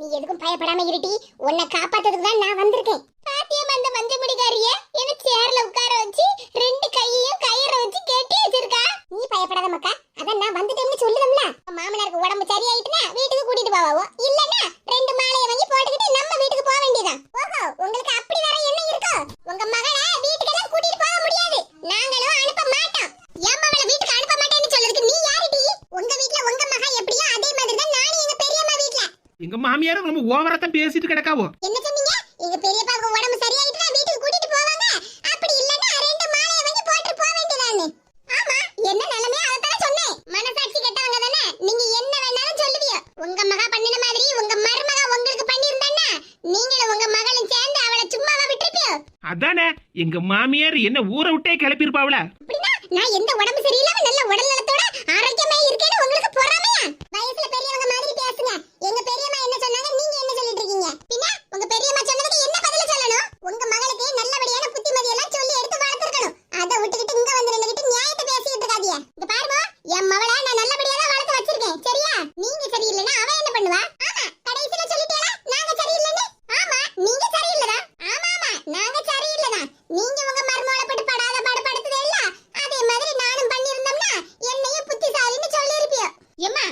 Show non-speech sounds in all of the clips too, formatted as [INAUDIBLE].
நீ எதுக்கும் பயப்படாம இருட்டி உன்னை காப்பாத்துறதுக்கு தான் நான் வந்திருக்கேன் பாத்தியம் அந்த மஞ்ச முடிகாரிய என்ன சேர்ல உட்கார வச்சு ரெண்டு கையையும் கயிற வச்சு கெட்டி வச்சிருக்கா நீ பயப்படாத மக்கா அதான் நான் வந்துட்டேன்னு சொல்லுதம்ல மாமனாருக்கு உடம்பு சரியாயிட்டுனா வீட்டுக்கு கூட்டிட்டு போவாவோ இல்லன்னா ரெண்டு மாலையை வாங்கி போட்டுக்கிட்டு நம்ம வீட்டுக்கு போக வேண்டியதான் ஓஹோ உங்களுக்கு அப்படி வர என்ன இருக்கோ உங்க மகளை வீட்டுக்கெல்லாம் கூட்டிட்டு போக முடியாது நாங்களும் அனுப்ப மாட்டோம் என் மகளை வீட்டுக்கு அனுப்ப மாட்டேன்னு சொல்றதுக்கு நீ யாருடி உங்க வீட்ல உங்க மகா எப்படியோ அதே மாதிரி தான் நானும் எங்க பெரியம்மா வீட்ல எங்க மாமியாரும் நம்ம ஓவரா தான் பேசிட்டு கிடக்காவோ என்ன சொன்னீங்க எங்க பெரியப்பாவுக்கு உடம்பு சரியாயிட்டுனா வீட்டுக்கு கூட்டிட்டு போவாங்க அப்படி இல்லன்னா ரெண்டு மாலையை வாங்கி போட்டு போக வேண்டியதானே ஆமா என்ன நிலைமை அதான் சொன்னேன் மனசாட்சி கெட்டவங்க தானே நீங்க என்ன வேணாலும் சொல்லுவீங்க உங்க மகா பண்ணின மாதிரி உங்க மருமகா உங்களுக்கு பண்ணியிருந்தான்னா நீங்களும் உங்க மகளும் சேர்ந்து அவளை சும்மாவா விட்டுருப்பியோ அதானே எங்க மாமியார் என்ன ஊரை விட்டே கிளப்பியிருப்பாவல நான் எந்த உடம்பு சரியில்லாம நல்ல உடல் நலத்தோட ஆரோக்கியமா இருக்கேன்னு உங்களுக்கு பொறாமையா? வயசுல பெரிய மாதிரி பேசுங்க எங்க பெரியம்மா என்ன சொன்னாங்க நீங்க என்ன சொல்லிட்டு இருக்கீங்க பின்ன உங்க பெரியம்மா சொன்னதுக்கு என்ன பதில சொல்லணும் உங்க மகளுக்கு நல்லபடியான புத்திமதி எல்லாம் சொல்லி எடுத்து வளர்த்துருக்கணும் அதை விட்டுக்கிட்டு இங்க வந்து நின்னுகிட்டு நியாயத்தை பேசிட்டு இருக்காதீங்க இந்த பாருமா என் மகளை நான் நல்லபடியா தான் வளர்த்து வச்சிருக்கேன் சரியா நீங்க சரியில்லைன்னா அவ என்ன பண்ணுவா ஆமா கடைசியில சொல்லிட்டேனா நாங்க சரியில்லைன்னு ஆமா நீங்க சரியில்லைதான் ஆமா ஆமா நாங்க சரியில்லைதான் நீங்க உங்க மருமகளை போட்டு படாத பாடு படுத்துதே இல்ல அதே மாதிரி நானும் பண்ணியிருந்தோம்னா என்னையும் புத்திசாலின்னு சொல்லியிருப்பியோ எம்மா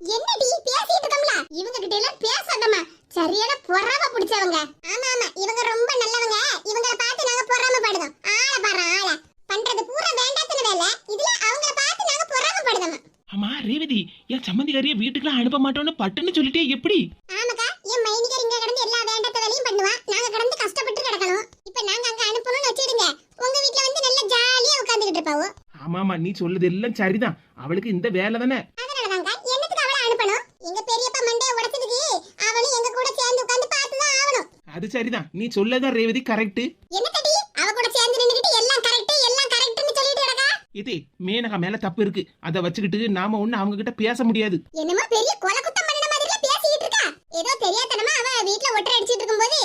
என்னடி பேசிட்டு இருக்கோம்ல இவங்க கிட்ட எல்லாம் பேசாதம்மா சரியான பொறாம பிடிச்சவங்க ஆமா ஆமா இவங்க ரொம்ப நல்லவங்க இவங்கள பார்த்து நாங்க பொறாமப்படுதோம் ஆள பாரு ஆள பண்றது பூரா வேண்டாத்துன வேலை இதுல அவங்கள பார்த்து நாங்க பொறாமப்படுதோம் ஆமா ரேவதி என் சம்மந்திக்காரிய வீட்டுக்குலாம் அனுப்ப மாட்டோம்னு பட்டுன்னு சொல்லிட்டே எப்படி? ஆமாக்கா என் மைனிகர் இங்க கிடந்து எல்லா வேண்டாத வேலையும் பண்ணுவா. நாங்க கிடந்து கஷ்டப்பட்டு கிடக்கணும். இப்ப நாங்க அங்க அனுப்பணும்னு வச்சிடுங்க உங்க வீட்ல வந்து நல்லா ஜாலியா உட்கார்ந்துகிட்டு இருப்பாவோ? ஆமாமா நீ சொல்லுது எல்லாம் சரிதான். அவளுக்கு இந்த வேலை தானே? அதனாலதாங்க என்னத்துக்கு அவளை அனுப்பணும்? எங்க பெரியப்பா மண்டைய உடைச்சதுக்கு அவளும் எங்க கூட சேர்ந்து உட்கார்ந்து பார்த்துதான் ஆகணும். அது சரிதான். நீ சொல்லதான் ரேவதி கரெக்ட் என்ன தடி அவ கூட சேர்ந்து நின்னுகிட்டு எல்லாம் கரெக்ட் எல்லாம் கரெக்ட்னு சொல்லிட்டு கிடக்கா இது மேனகா மேல தப்பு இருக்கு. அதை வச்சுக்கிட்டு நாம ஒண்ணு அவங்க கிட்ட பேச முடியாது. என்னமோ பெரிய கொலை குத்தம் பண்ணின மாதிரில பேசிட்டு இருக்கா. ஏதோ தெரியாதனமா அவ வீட்ல ஒட்டரை அடிச்சிட்டு இருக்கும்போது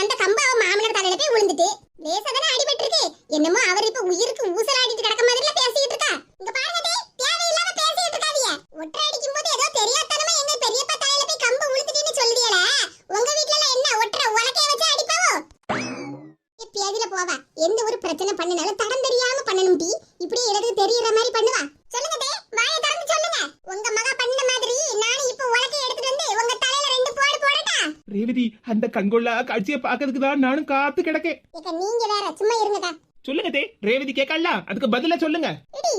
அந்த கம்பு அவ மாமனார் தலையில போய் விழுந்துட்டு. லேசா தான அடிபட்டு இருக்கு என்னமோ அவர் இப்ப உயிருக்கு ஊசலாடிட்டு கிடக்க மாதிரில பேசிட்டு இருக்கா. இங்க பாருங்க டேய், தேவையில்லாம பேசிட்டு இருக்காதீங்க ஒட்டரை அடிக்கும் போது ஏதோ தெரியாதனமா எங்க பெரியப்பா தலையில போய் கம்பு விழுந்துட்டேன்னு சொல்லுதீங்களா உங்க வீட்ல எல்லாம் என்ன ஒட்டரை உலக்கைய வச்சு அடிப்பாவோ பேதில போவா எந்த ஒரு பிரச்சனை பண்ணினாலும் தடம் தெரியாம பண்ணணும் டி இப்படி எனக்கு தெரியற மாதிரி பண்ணுவா சொல்லுங்க டே வாயை திறந்து சொல்லுங்க உங்க மகா பண்ண மாதிரி நானும் இப்ப உலக்கை எடுத்துட்டு வந்து உங்க தலையில ரெண்டு போடு போடட்டா ரேவதி அந்த கண்கொள்ளா காட்சியை பாக்கிறதுக்கு தான் நானும் காத்து கிடக்கேன். நீங்க வேற சும்மா இருங்கக்கா. சொல்லுங்க தே ரேவதி கேட்கல அதுக்கு பதிலா சொல்லுங்க. நீ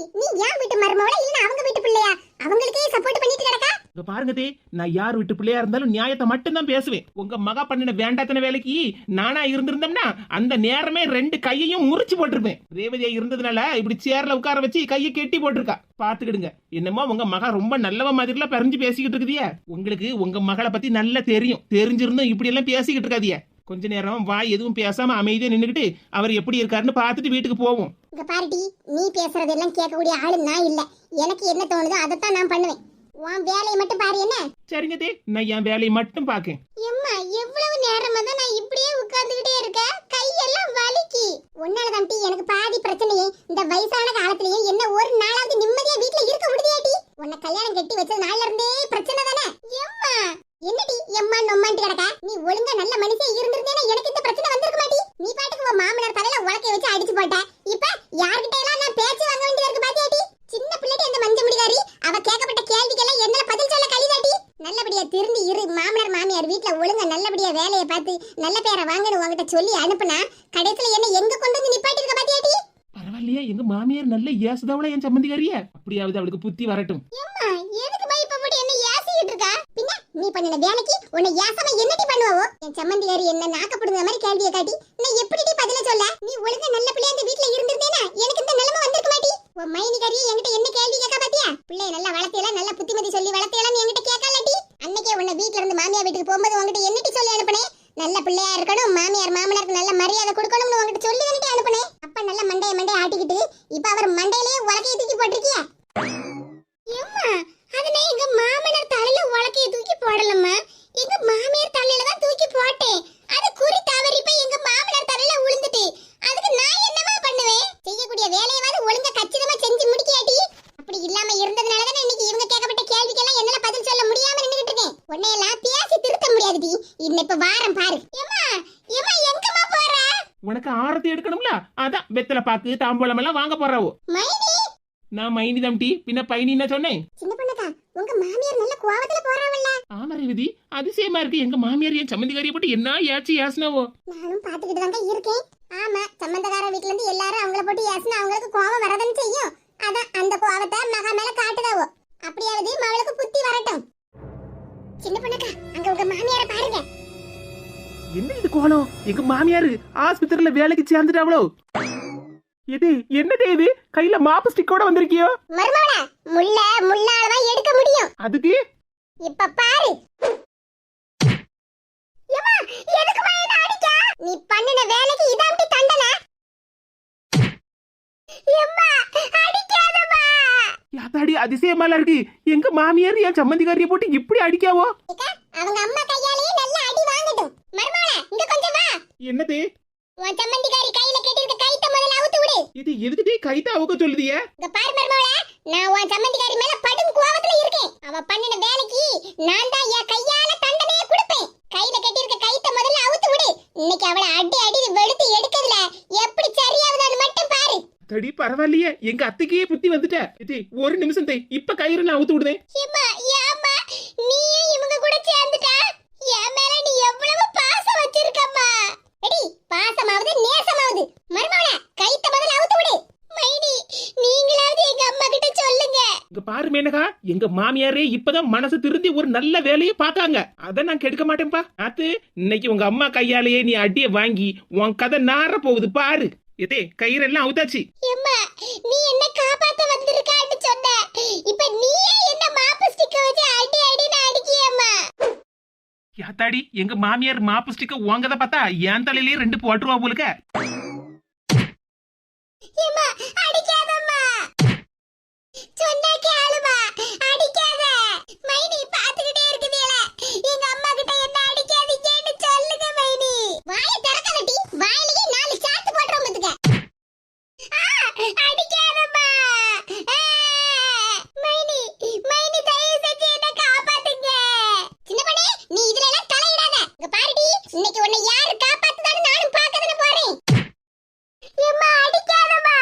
ஏன் வீட்டு மருமவளா இல்ல அவங்க வீட்டு பிள்ளையா? அவங்களுக்கே சப்போர்ட் பண்ணிட்டு கிடக்கா? இங்க பாருங்க தே நான் யார் வீட்டு பிள்ளையா இருந்தாலும் நியாயத்தை மட்டும் தான் பேசுவேன். உங்க மகா பண்ணின வேண்டாத்தன வேலைக்கு நானா இருந்திருந்தோம்னா அந்த நேரமே ரெண்டு கையையும் முறிச்சு போட்டிருப்பேன். ரேவதியா இருந்ததுனால இப்படி சேர்ல உட்கார வச்சு கையை கெட்டி போட்டிருக்கா. பாத்துக்கிடுங்க என்னமோ உங்க மகா ரொம்ப நல்லவ மாதிரிலாம் பறிஞ்சு பேசிக்கிட்டு இருக்குதியே. உங்களுக்கு உங்க மகளை பத்தி நல்லா தெரியும். தெரிஞ்சிருந்தும் இப்படி எல்லாம் பேசிக்கிட்டு இருக்காதியே கொஞ்ச நேரம் வாய் எதுவும் பேசாம அமைதியா நின்னுக்கிட்டு அவர் எப்படி இருக்காருன்னு பார்த்துட்டு வீட்டுக்கு போவோம். இங்க பாருடி நீ பேசுறதெல்லாம் கேட்கக்கூடிய ஆளு நான் இல்ல. எனக்கு என்ன தோணுதோ அதைத்தான் நான் பண்ணுவேன். உன் வேலையை மட்டும் பாரு என்ன? சரிங்க தே நான் என் வேலையை மட்டும் பாக்கேன் எம்மா எவ்வளவு நேரமா தான் நான் இப்படியே உட்கார்ந்துகிட்டே இருக்க? கையெல்லாம் வலிக்கி. உன்னாலதான் டீ எனக்கு பாதி பிரச்சனையே இந்த வயசான காலத்திலயும் என்ன ஒரு நாளாவது நிம்மதியா வீட்ல இருக்க முடியாட்டி உன்னை கல்யாணம் கட்டி வச்ச நாள்ல இருந்தே பிரச்சனை தானே? எம்மா! என்னடி எம்மா நொம்மான்ட்டு கிடக்கா? நீ ஒழுங்கா நல்ல மனுஷன் இருந்திருந்தேனா எனக்கு இந்த பிரச்சனை வந்திருக்க மாட்டி நீ பாட்டுக்கு உன் மாமனார் தலையில உலக்கை வச்சு அடிச்சு போட்ட. இப்ப யார்கிட்ட எல்லாம் நான் பேச்சு வாங்க வேண்டியதா இருக்கு பாத்தியாட்டி சின்ன பிள்ளைட்டு அந்த மஞ்ச முடிகாரி அவ கேட்கப்பட்ட கேள்விக்கெல்லாம் என்ன பதில் சொல்ல கலிதாட்டி நல்லபடியா திரும்பி இரு மாமனார் மாமியார் வீட்ல ஒழுங்கா நல்லபடியா வேலையை பார்த்து நல்ல பேரை வாங்கன்னு உங்ககிட்ட சொல்லி அனுப்புனா கடைசியில என்ன எங்க கொண்டு வந்து நிப்பாட்டி இருக்க பாத்தியாட்டி பரவாயில்லையா எங்க மாமியார் நல்ல ஏசுதாவளா என் சம்மந்திக்காரிய. அப்படியாவது அவளுக்கு புத்தி வரட்டும். எதுக்கு பயப்பட்டு என்ன பின்ன நீ பண்ணின வேலைக்கு உன்னை என்னடி பண்ணுவோ என் என்ன நாக்கப்படுற மாதிரி கேள்வியை காட்டி நான் எப்படிடி பதில சொல்ல? நீ ஒழுங்கா நல்ல வீட்ல இருந்திருந்தேனா? எனக்கு இந்த நிலைமை வந்திருக்க மாட்டி உன் மைனிகாரி என்கிட்ட என்ன கேள்வி கேட்க பாத்தியா? பிள்ளைய நல்லா நல்ல புத்திமதி சொல்லி என்கிட்ட அன்னைக்கே உன்னை வீட்ல இருந்து மாமியார் வீட்டுக்கு போகும்போது உன்கிட்ட என்னடி சொல்லி அனுப்புனேன் நல்ல பிள்ளையா இருக்கணும் மாமியார் மாமனாருக்கு நல்ல மரியாதை கொடுக்கணும்னு உங்ககிட்ட சொல்லி தானே அனுப்புனேன் அப்ப நல்ல மண்டைய மண்டைய ஆட்டிக்கிட்டு இப்ப அவர் மண்டையிலேயே உலக்கையை தூக்கி போட்டிருக்கியா? ஏம்மா அதனே எங்க மாமனார் தலையில உலக்கைய தூக்கி போடலம்மா எங்க மாமியார் தலையில தான் தூக்கி போட்டேன் அது குறி தவறி போய் எங்க மாமனார் தலையில விழுந்துட்டு அதுக்கு நான் என்னமா பண்ணுவேன் செய்யக்கூடிய வேலையவாது ஒழுங்கா கச்சிதமா செஞ்சு முடிக்கியாட்டி அப்படி இல்லாம இருந்ததுனால தானே இன்னைக்கு இவங்க கேட்கப்பட்ட கேள்விக்கெல்லாம் என்னால பதில் சொல்ல முடியாம நின்னுகிட்டு இருக்கேன் உன்னையெல்லாம் பேசி திருத்த முடியாது முடியாதுடி இன்ன இப்ப வாரம் பாரு ஏமா ஏமா எங்கம்மா போற உனக்கு ஆரத்தி எடுக்கணும்ல அதான் வெத்தலை பாக்கு தாம்பூலம் எல்லாம் வாங்க போறாவோ? மைனி! நான் மைனி தம்பி பின்ன பையனின்னு சொன்னேன். உங்க மாமியார் நல்ல கோவத்துல போறாவல்ல. ஆமா ரேவதி அதிசயமா இருக்கு. எங்க மாமியார் என் சம்மந்திக்காரிய போட்டு என்ன ஏச்சு ஏசுனவோ? நானும் பாத்துக்கிட்டு தாங்க இருக்கேன். ஆமா சம்பந்தக்கார வீட்ல இருந்து எல்லாரும் அவங்கள போட்டு ஏசினா அவங்களுக்கு கோவம் வரதானே செய்யும். அதான் அந்த கோவத்தை மகா மேல காட்டுதாவோ. அப்படியாவது மவளுக்கு புத்தி வரட்டும். சின்ன பொண்ணக்கா அங்க உங்க மாமியார பாருங்க. என்ன இது கோலம்? எங்க மாமியாரு ஆஸ்பத்திரியில வேலைக்கு சேர்ந்துட்டாவளோ? இது என்னது இது? கையில மாப்பு ஸ்டிக்கோட வந்திருக்கியோ? மருமவள முள்ள முள்ளாலதான் எடுக்க முடியும். அதுக்கு? இப்ப பாரு. ஏம்மா, எதுக்கும்மா என்னை அடிக்க? நீ பண்ணின வேலைக்கு இதாண்டி தண்டனை? எம்மா, அடிக்காதம்மா. யாத்தாடி அதிசயமால இருக்கு. எங்க மாமியார் என் சம்மந்திக்காரிய போட்டு இப்படி அடிக்காவோ? அவங்க அம்மா கையாலேயே நல்ல அடி வாங்கட்டும். மருமவள இங்க கொஞ்சம் வா. என்னது? உன் சம்மந்திக்காரி கையில கட்டியிருக்க கைத்த முதல்ல அவுத்து விடு இது எதுக்குதே கைத்தா அவங்க சொல்லுதியே? இங்க பாரு மருமவள நான் உன் சம்மந்திக்காரி மேல படும் கோவத்துல இருக்கேன். அவ பண்ணின வேலைக்கு நான் தான் என் கையால தண்டனையை கொடுப்பேன். கையில கட்டியிருக்க கைத்த முதல்ல அவுத்து விடு. இன்னைக்கு அவளை அடி அடி வெளுத்து எடுக்கிறதுல எப்படி சரியாகுதான்னு மட்டும் பாரு. தடி பரவாயில்லையே. எங்க அத்தைக்கே புத்தி வந்துட்ட. இது ஒரு நிமிஷம் தே இப்ப கயிறு நான் அவுத்து விடுதேன். ஏம்மா, ஏம்மா, நீயும் இவங்க கூட சேர்ந்துட்டா? என் மேல நீ எவ்வளவு பாசம் வச்சிருக்கம்மா? எடி, பாசமாவது நேசமாவது. மருமகளே, கைத்த முதல்ல அவுத்து விடு. மைனி, நீங்களாவது எங்க அம்மா கிட்ட சொல்லுங்க. இங்க பாரு மேனகா எங்க மாமியாரே இப்பதான் மனசு திருந்தி ஒரு நல்ல வேலையை பார்க்காங்க அத நான் கெடுக்க மாட்டேன்பா ஆத்து இன்னைக்கு உங்க அம்மா கையாலேயே நீ அடிய வாங்கி உன் கதை நார போகுது பாரு எதே கயிறெல்லாம் அவுத்தாச்சு எம்மா, நீ என்ன காப்பாத்த வந்திருக்கான்னு சொன்ன. இப்ப நீயே என்ன மாப்பு stick வச்சு அடி அடின்னு அடிக்கியேம்மா. யாத்தாடி எங்க மாமியார் மாப்பு ஸ்டிக்க உங்கத பார்த்தா என் தலையிலேயே ரெண்டு போட்டுருவா போலுக்க. அடிக்காதம்மா. சொன்னா கேளும்மா, அடிக்காத. மைனி பாத்துக்கிட்டே இருக்குதேல. எங்க அம்மா கிட்ட என்ன அடிக்காதீங்கன்னு சொல்லுங்க மைனி. வாயை திறக்காதடி, வாயிலேயே நாலு சாத்து போட்டுரும் பாத்துக்க. ஆ, அடிக்காதம்மா. ஆ, மைனி, மைனி தயவு செஞ்சு என்னை காப்பாத்துங்க. சின்ன பொண்ணே, நீ இதுல எல்லாம் தலையிடாத. இங்க பாருடி, இன்னைக்கு உன்னை யாரு காப்பாத்துதான்னு நானும் பார்க்கதானே போறேன் எம்மா அடிக்காதம்மா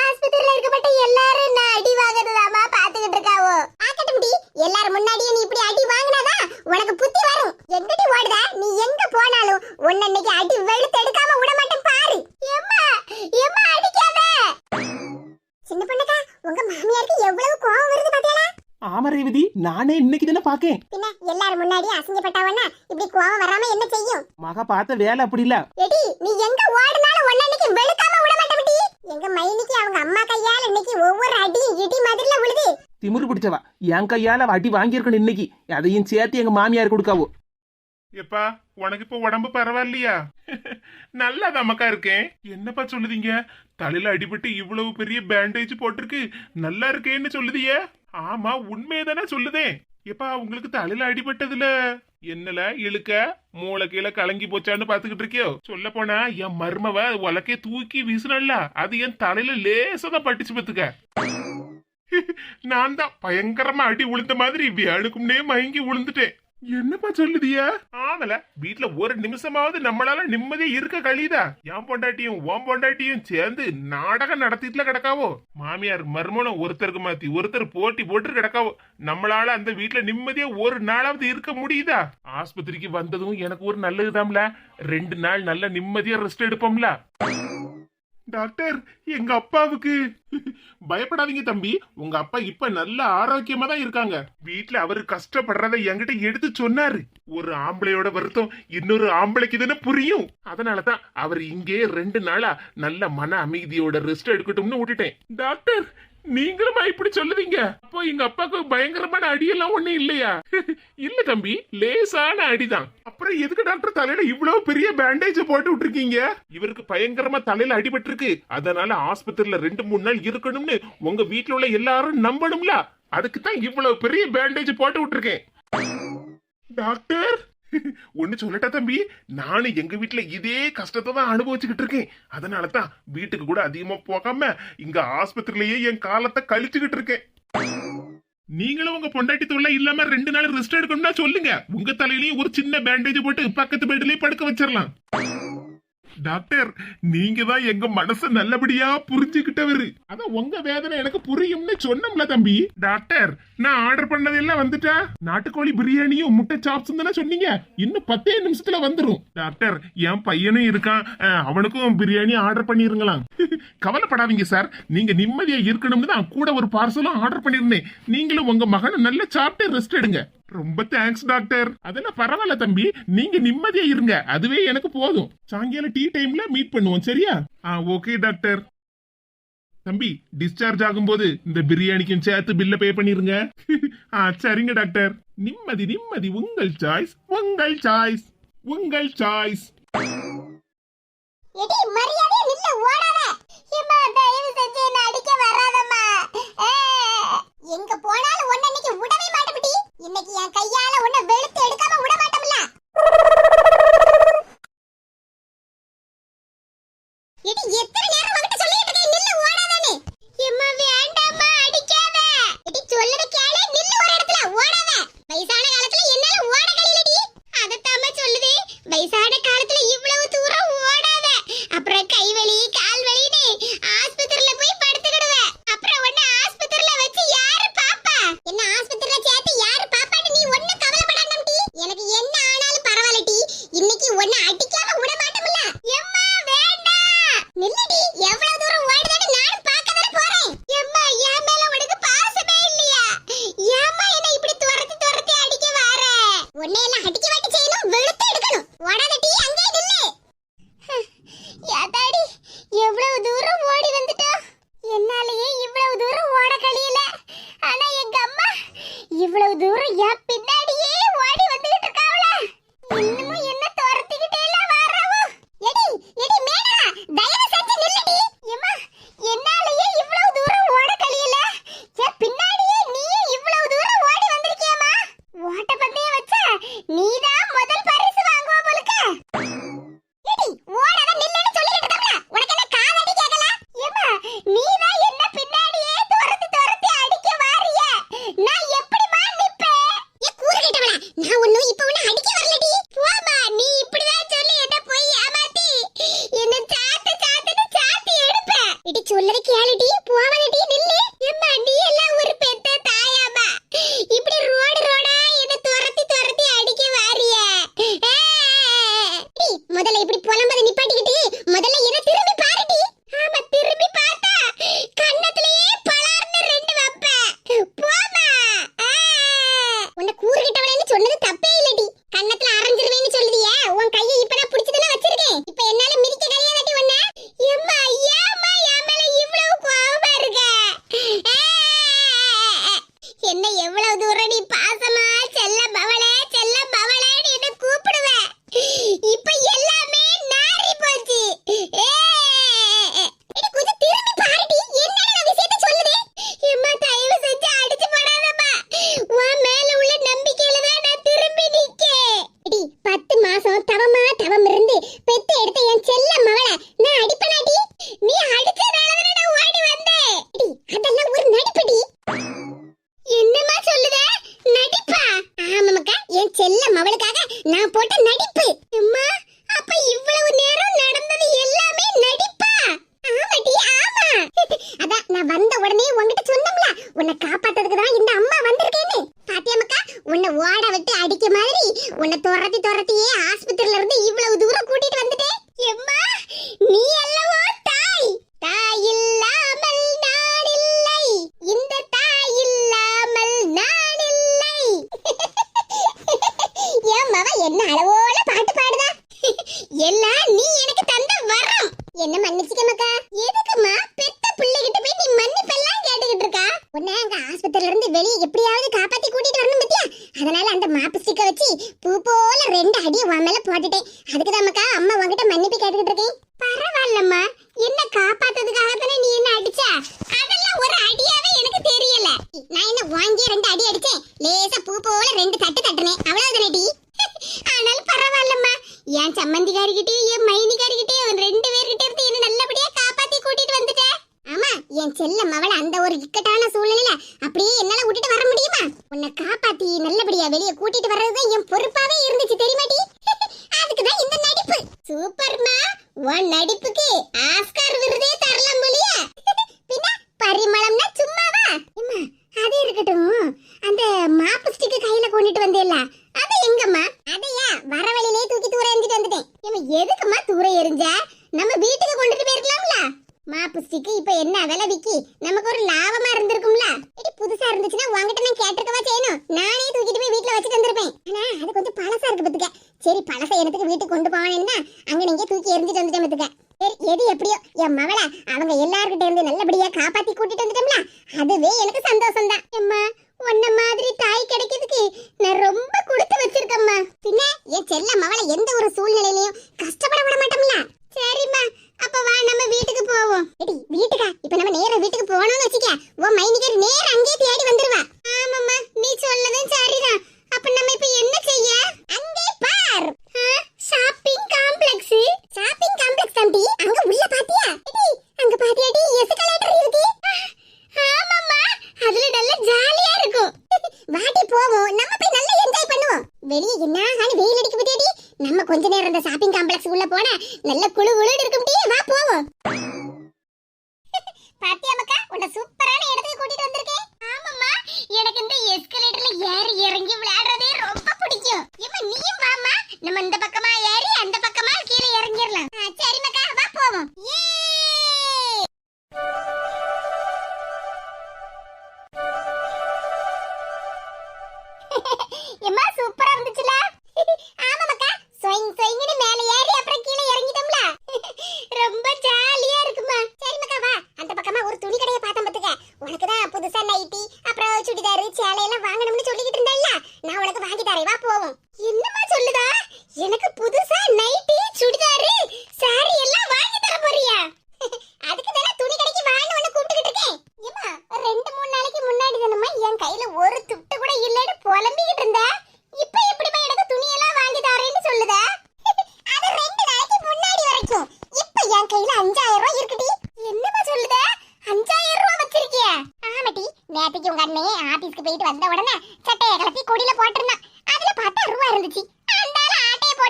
ஆஸ்பத்திரியில இருக்கப்பட்ட எல்லாரும் நான் அடி வாங்குறதாமா பாத்துக்கிட்டு இருக்காவோ ஆக்கட்டும்டி எல்லாரும் முன்னாடியே நீ இப்படி அடி வாங்கினாதான் உனக்கு புத்தி வரும் எங்கடி ஓடுத நீ எங்க போனாலும் உன்னை இன்னைக்கு அடி வெளுத்து எடுக்காம விட மாட்டேன் பாரு எம்மா எம்மா அடிக்காத சின்ன பொண்ணுக்கா உங்க மாமியாருக்கு எவ்வளவு கோவம் வருது பாத்தியாளா ஆமா ரேவதி நானே இன்னைக்கு தானே பாக்கேன் பின்ன எல்லாரும் முன்னாடி அசிங்கப்பட்டவனா இப்படி கோவம் வராம என்ன பார்த்த வேலை அப்படி இல்ல. எடி நீ எங்க ஓடுனாலும் உன்னை இன்னைக்கு வெளுக்காம விட மாட்டேன்டி எங்க மைனிக்கு அவங்க அம்மா கையால இன்னைக்கு ஒவ்வொரு அடியும் இடி மாதிரில விழுது. திமிரு பிடிச்சவா என் கையால அடி வாங்கியிருக்கணும் இன்னைக்கு. அதையும் சேர்த்து எங்க மாமியார் கொடுக்காவோ. எப்பா உனக்கு இப்ப உடம்பு பரவாயில்லையா? நல்லா தமக்கா இருக்கேன். என்னப்பா சொல்லுதீங்க? தலையில அடிபட்டு இவ்வளவு பெரிய பேண்டேஜ் போட்டிருக்கு. நல்லா இருக்கேன்னு சொல்லுதியே. ஆமா உண்மையதானே சொல்லுதேன். எப்பா உங்களுக்கு தலையில அடிபட்டதுல? என்னல இழுக்க? மூளை கீழே கலங்கி போச்சான்னு பாத்துக்கிட்டு இருக்கியோ? சொல்ல போனா என் மர்மவ உலக்கே தூக்கி வீசுனல்ல அது என் தலையில லேசதான் பட்டுச்சு பத்துக்க [LAUGHS] நான் தான் பயங்கரமா அடி உளுந்த மாதிரி வேணுக்கும்னே மயங்கி உளுந்துட்டேன். என்னப்பா சொல்லுதியா? ஆமல. வீட்டுல ஒரு நிமிஷமாவது நம்மளால நிம்மதியா இருக்க கழியுதா? என் பொண்டாட்டியும் ஓம் பொண்டாட்டியும் சேர்ந்து நாடகம் நடத்திட்டுல கிடக்காவோ? மாமியார் மர்மனம் ஒருத்தருக்கு மாத்தி ஒருத்தர் போட்டி போட்டு கிடக்காவோ? நம்மளால அந்த வீட்டுல நிம்மதியா ஒரு நாளாவது இருக்க முடியுதா? ஆஸ்பத்திரிக்கு வந்ததும் எனக்கு ஒரு நல்லதுதான்ல ரெண்டு நாள் நல்ல நிம்மதியா ரெஸ்ட் எடுப்போம்ல. டாக்டர் எங்க அப்பாவுக்கு. பயப்படாதீங்க தம்பி. உங்க அப்பா இப்ப நல்ல ஆரோக்கியமா தான் இருக்காங்க. வீட்ல அவரு கஷ்டப்படுறத என்கிட்ட எடுத்து சொன்னாரு. ஒரு ஆம்பளையோட வருத்தம் இன்னொரு ஆம்பளைக்கு தானே புரியும். அதனாலதான் அவர் இங்கே ரெண்டு நாளா நல்ல மன அமைதியோட ரெஸ்ட் எடுக்கட்டும்னு விட்டுட்டேன். டாக்டர் நீங்களுமா இப்படி சொல்லுவீங்க? அப்போ எங்க அப்பாவுக்கு பயங்கரமான அடியெல்லாம் ஒண்ணும் இல்லையா? இல்ல தம்பி லேசான அடிதான். அப்புறம் எதுக்கு டாக்டர் தலையில இவ்வளவு பெரிய பேண்டேஜ் போட்டு விட்டுருக்கீங்க? இவருக்கு பயங்கரமா தலையில அடிபட்டிருக்கு. அதனால ஆஸ்பத்திரியில ரெண்டு மூணு நாள் இருக்கணும்னு உங்க வீட்டுல உள்ள எல்லாரும் நம்பணும்ல. அதுக்கு தான் இவ்வளவு பெரிய பேண்டேஜ் போட்டு விட்டுருக்கேன். டாக்டர் ஒன்னு சொல்லட்டா தம்பி? நானும் எங்க வீட்டுல இதே கஷ்டத்தை தான் அனுபவிச்சுக்கிட்டு இருக்கேன். அதனால தான் வீட்டுக்கு கூட அதிகமா போகாம இங்க ஆஸ்பத்திரியிலேயே என் காலத்தை கழிச்சுக்கிட்டு இருக்கேன். நீங்களும் உங்க பொண்டாட்டி தொல்லை இல்லாம ரெண்டு நாள் ரெஸ்ட் எடுக்கணும்னா சொல்லுங்க. உங்க தலையிலயும் ஒரு சின்ன பேண்டேஜ் போட்டு பக்கத்து பெட்லயே படுக்க வச்சிடலாம் டாக்டர் நீங்க தான் எங்க மனச நல்லபடியா புரிஞ்சுக்கிட்டவர். அதான் உங்க வேதனை எனக்கு புரியும்னு சொன்னோம்ல தம்பி. டாக்டர் நான் ஆர்டர் பண்ணதெல்லாம் வந்துட்டா? நாட்டுக்கோழி பிரியாணியும் முட்டை சாப்ஸும் தானே சொன்னீங்க? இன்னும் பத்தே நிமிஷத்துல வந்துடும் டாக்டர் என் பையனும் இருக்கான். அவனுக்கும் பிரியாணி ஆர்டர் பண்ணிருங்களாம். [LAUGHS] கவலைப்படாதீங்க சார். நீங்க நிம்மதியா இருக்கணும்னு தான் கூட ஒரு பார்சலும் ஆர்டர் பண்ணிருந்தேன். நீங்களும் உங்க மகனை நல்லா சாப்பிட்டு ரெஸ்ட் எடுங்க. ரொம்ப தேங்க்ஸ் டாக்டர் அதெல்லாம் பரவாயில்ல தம்பி. நீங்க நிம்மதியா இருங்க. அதுவே எனக்கு போதும். சாயங்காலம் டீ டைம்ல மீட் பண்ணுவோம் சரியா? ஆ ஓகே டாக்டர் தம்பி டிஸ்சார்ஜ் ஆகும்போது இந்த பிரியாணிக்கும் சேர்த்து பில்ல பே பண்ணிருங்க. ஆ சரிங்க டாக்டர் நிம்மதி நிம்மதி உங்கள் சாய்ஸ் உங்கள் சாய்ஸ் உங்கள் சாய்ஸ் எடி மரியாதையா நில்ல ஓடாத. எங்க போனாலும் ஒன்ன இன்னைக்கு என் கையால உன்னை வெளுத்து முதல்ல இப்படி இக்கட்டான சூழ்நிலை சரி பழசை எனக்கு வீட்டுக்கு கொண்டு போவானேன்னு வாட்டி போவோம். நம்ம போய் நல்லா என்ஜாய் பண்ணுவோம். வெளியே என்ன ஹானி வெயில் அடிக்க பத்தியாடி நம்ம கொஞ்ச நேரம் இந்த ஷாப்பிங் காம்ப்ளெக்ஸ் உள்ள போனா நல்ல குளு குளுன்னு இருக்கும் டீ வா போவோம்.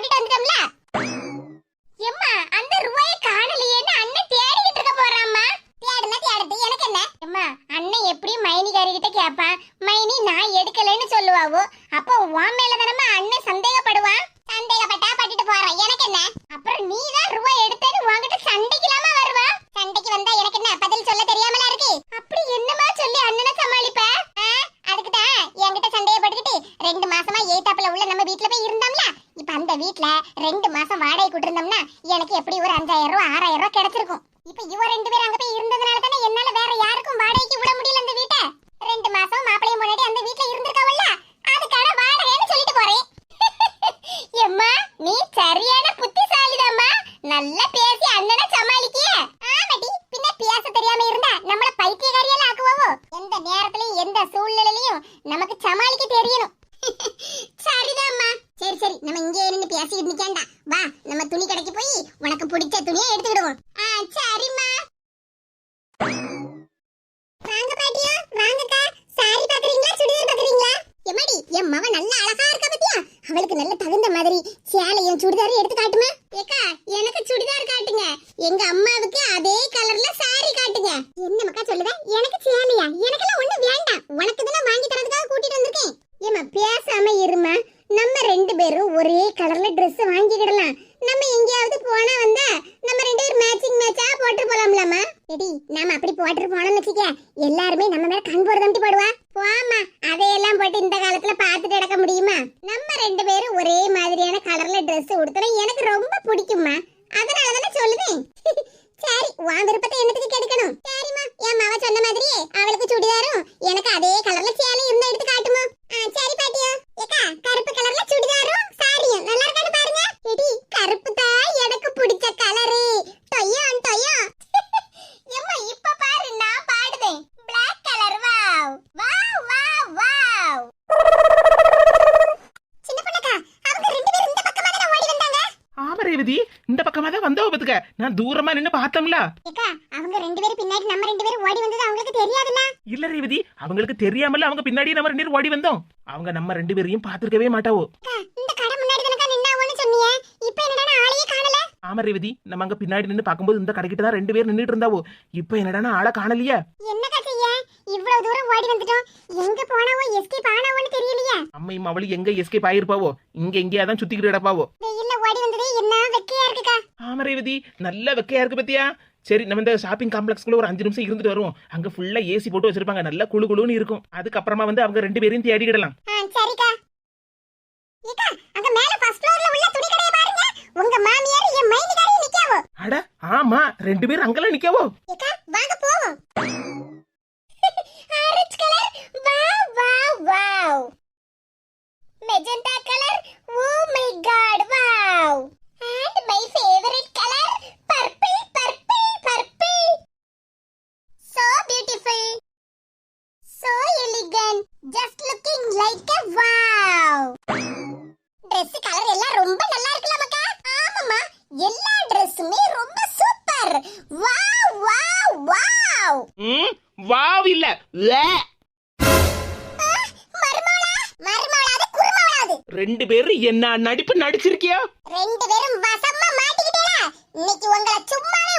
ஓடிட்டு வந்துட்டோம்ல? சொல்லுவேன். எனக்கு நான் தூரமா நின்னு பார்த்தோம்ல. அவங்க ரெண்டு பேரும் பின்னாடி நம்ம ரெண்டு பேரும் ஓடி வந்தது அவங்களுக்கு தெரியாதுல்ல? இல்ல ரேவதி அவங்களுக்கு தெரியாமல அவங்க பின்னாடியே நம்ம ரெண்டு பேரும் ஓடி வந்தோம். அவங்க நம்ம ரெண்டு பேரையும் பார்த்திருக்கவே மாட்டாவோ. இந்த கடை முன்னாடி தானக்கா நின்னாவோன்னு சொன்னீங்க? இப்போ என்னடா ஆளையே காணல? ஆமா ரேவதி நம்ம அங்க பின்னாடி நின்னு பார்க்கும்போது இந்த கடைக்கிட்ட தான் ரெண்டு பேர் நின்னுட்டு இருந்தாவோ. இப்போ என்னடானா ஆளை காணலையே. என்னக்கா செய்ய? இவ்வளவு தூரம் ஓடி வந்துட்டோம். எங்க போனாவோ? எஸ்கேப் தெரியலையே அம்மையும் அவளு எங்க எஸ்கேப் ஆயிருப்பாவோ? இங்க எங்கேயா தான் சுத்திக்கிட்டு கிடப்பாவோ? ஆமா ரேவதி நல்ல வெக்கையா இருக்கு பத்தியா? சரி நம்ம இந்த ஷாப்பிங் காம்ப்ளெக்ஸ்க்குள்ள ஒரு அஞ்சு நிமிஷம் இருந்துட்டு வருவோம். அங்க ஃபுல்லா ஏசி போட்டு வச்சிருப்பாங்க. நல்லா குளு குளுன்னு இருக்கும். அதுக்கப்புறமா வந்து அவங்க ரெண்டு பேரையும் தேடிக்கிடலாம். சரிக்கா. ஏக்கா அங்க மேல ஃபர்ஸ்ட் ஃப்ளோர்ல உள்ள துணி கடையை பாருங்க. உங்க மாமியார் என் மைனிகாரி நிக்காவோ? அட ஆமா. ரெண்டு பேரும் அங்கெல்லாம் நிக்கவோ? ஏக்கா வாங்க போவோம். Orange colour wow wow wow magenta colour? Oh my god wow. And my favourite colour purple purple purple so beautiful so elegant just looking like a wow Dress colour எல்லாம் ரொம்ப நல்லா இருக்குல்ல மக்கா ஆமாமா எல்லா Dressமே ரொம்ப super wow wow wow hmm wow இல்ல. வே. ரெண்டு பேரும் என்ன நடிப்பு நடிச்சிருக்கியா? ரெண்டு பேரும் வசமா மாட்டிக்கிட்டேடா இன்னைக்கு உங்களை சும்மாவே